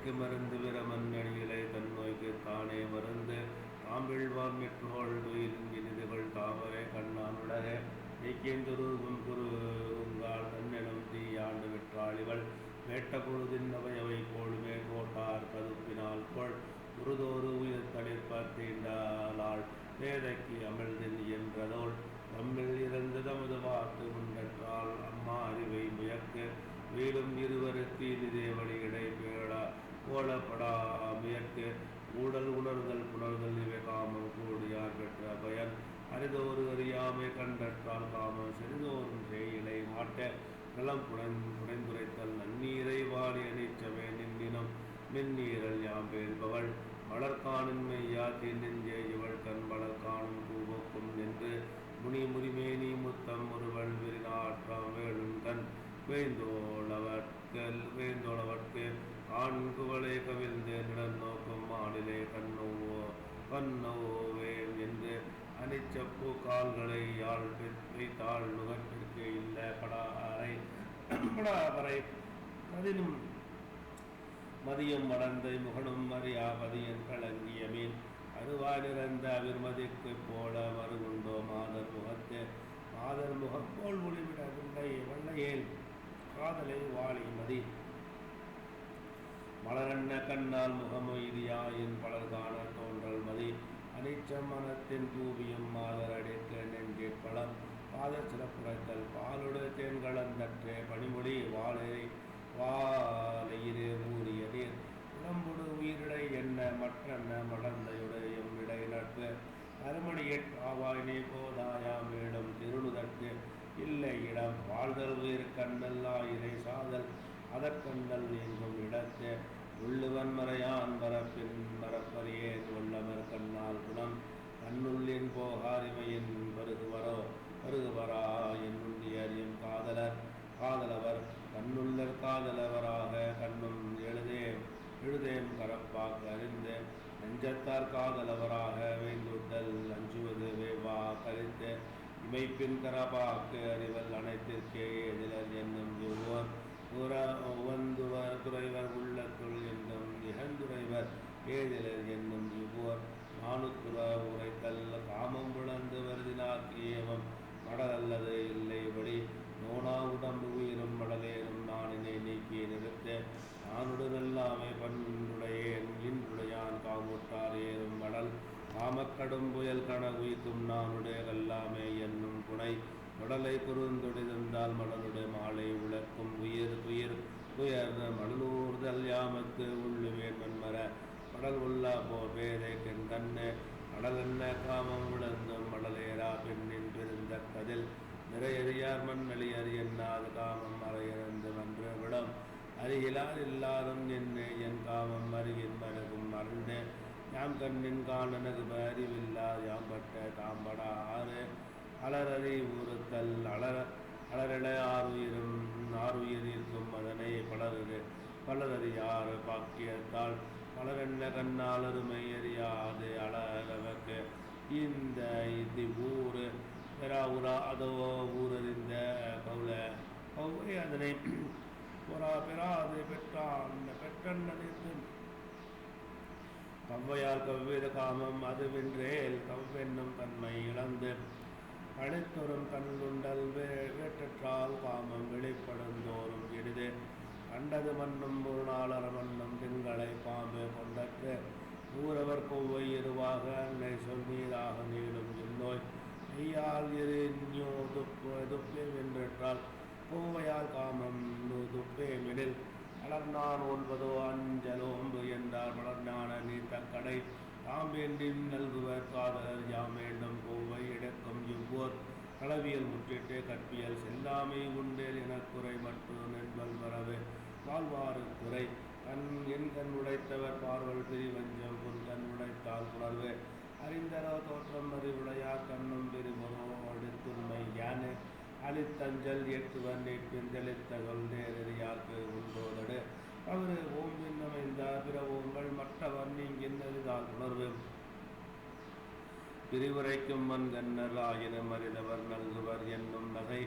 நோய்க்கு மருந்து விரமன்னடிகளை தன் நோய்க்கு தானே மருந்து. தாம்பிழ்வான் மெற்றோள் துயிலின் இனிதுகள் தாமரை கண்ணானுடக நீக்கேந்துரு குரு உங்கால் தன்னெனும் தீயாண்டு விற்றாளிவள் வேட்ட பொழுதின் அவையவை போலுமே கோட்டார் கதுப்பினால் கொள். உருதோறு உயிர் தளிர்ப்ப வேதைக்கு அமிழ்தின் என்றதோள். களம் புடன் புடைந்துரைத்தல் நன்னீரை வாடி அணிச்சவே நின்னினம் மின்னீரல் யாம் பேழ்பவள் மலர்காணின் மெய்யா நெஞ்சே இவள் கண் வளர்க்கானும் பூவோக்கும் நின்று. முனி முறிமேனி முத்தம் ஒருவள் விரிநாற்றாம் வேளும் கண் வேந்தோளவற்கல் வேந்தோளவற்கு ஆண்குவளை கவிழ்ந்து நிடன் நோக்கும் மாடிலே கண்ணோவோ கண்ணோவேன் என்று. அணிச்சப்பூ கால்களை யாழ் பெற்றி தாழ் இல்ல படாபரை அதிலும் மதியம் மடந்தை முகனும் அறியா பதியன் கலங்கிய மீன். அருவாலிருந்த அவிர்மதிக்கு போல மறுகுண்டோ மாதர் முகத்தே. மாதர் முகம் போல் ஒளிவிட குண்டை வெள்ளையேல் காதலை வாழி மதி. மலரண்ண கண்ணால் முகமொய்தியாயின் பலர் காண தோன்றல் மதி. அனிச்ச மனத்தின் தூவியும் மாதர் அடைக்க நெஞ்சே பழம் பாத சிறப்புரைத்தல் பாலுடு தேன் கலந்தற்றே பனிமொழி வாழை வாழையிலே மூடிய நீர் உடம்புடு உயிரிடை என்ன? மற்றென்ன? மடந்தையுடைய எம்மிடை நட்பு. அருமணியற் ஆவாய் நீ போதாயா? மேலும் திருளுதற்கு இல்லை இடம். வாழ்தல் உயிர் கண்ணல்லா இறை சாதல். அதற்கண்ணல் நீங்கும் இடத்து. உள்ளுவன் மறையான் மரப்பின் மரப்பறியேன் உள்ளமர் கண்ணால் குணம். கண்ணுள்ளின் போகாரிமையின் கரப்பாக்கு அறிந்த நெஞ்சத்தார் காதலவராக வேண்டுதல் அஞ்சுவது வேவா கழித்து இமைப்பின் கரபாக்கு அறிவல் அனைத்திற்கே எதிரர் என்னும் யுவோர் உற உவந்துவர் துறைவர் உள்ளத்துள் என்னும் இகந்துரைவர் ஏதிலர் என்னும் இவ்வோர் நானுக்குற உரைத்தல் காமம் புலந்து வருதினாக்கியவம் மடல் அல்லது இல்லைபடி நோனா உடம்பு உயிரும் மடலேறும் நானினை நீக்கி நிறுத்த நானுடன் எல்லாமே பண்புடையேன் இன்றுடையான் ஏறும் மடல் காமக்கடும் புயல் கண உயிக்கும் நானுடைய கல்லாமே என்னும் புனை. உடலை குறுந்தொடிதந்தால் மடலுடைய மாலை உழக்கும் உயிர் துயிர். உயர்ந்த மடலூர்தல் யாமத்து உள்ளுவே மன்மர மடல் உள்ளா போ பேதை கண் கண்ணு மடலென்ன காமம் உழந்தும் மடலேரா பெண்ணின் பெருந்த கதில். நிறையறியார் மண்ணளியர் எண்ணாது காமம் அறையிறந்து மன்ற விடம். அருகிலார் இல்லாரும் என்ன என் காமம் அருகின் மருகும் மறந்து யாம் கண்ணின் காணனது அறிவில்லா யாம் பட்ட தாம்படா ஆறு அலரறி ஊறுத்தல் அலர அலரல ஆறுயிரும் இருக்கும் அதனை பலரது பலரறியார் பாக்கியத்தால் பலரென்ன கண்ணால் அருமை அறியாது அலரவக்கு இந்த இது ஊர் பெறா உரா அதோ ஊரறிந்த கவுல கௌவை அதனை புறா பெறாது பெற்றான். பெற்றன் நினைத்து கவ்வையால் கவ்வித காமம் அதுவென்றேல் கவ்வென்னும் தன்மை இழந்து அழைத்தொரும் கண்குண்டல் வேற்றற்றால் காமம் வெளிப்படுந்தோறும் எளிது. கண்டது மண்ணும் ஒரு நாளர மண்ணும் திங்களை பாம்பு கொண்டற்று. ஊரவர் கொவ்வை இருவாக அன்னை சொல்வீராக நீளும் இந்நோய். நெய்யால் எரிஞ்சோ துப்பு துப்பே வென்றற்றால் கோவையால் காமம் துப்பே மெனில் மலர்ந்தான் ஒன்பதோ அஞ்சலோம்பு என்றார் மலர்ஞான நீத்த கடை தாம் வேண்டின் நல்குவர் காதலர் யாம் வேண்டும் கோவை இடக்கம் இவ்வோர். களவியல் முற்றிட்டு கற்பியல் செல்லாமை உண்டேல் எனக்குறை மற்றும் நண்பல் வரவு வாழ்வாறு குறை. கண் என் கண் உடைத்தவர் பார்வல் பிரிவஞ்சம் பொன் கண் உடைத்தால் புலர்வு அறிந்தரோ தோற்றம் அறிவுடையார் கண்ணும் பெருமனோ தஞ்சல் எட்டு வண்ணி தெளித்த கொள் நேரறியார்க்கு உண்டோதடு அவரு ஓம் என்னமைந்த பிற ஓங்கள் மற்ற நீங்கின் உணர்வு. பிரிவுரைக்கும் மண் கண்ணல் ஆயினும் அறிதவர் நல்குவர் என்னும் நகை.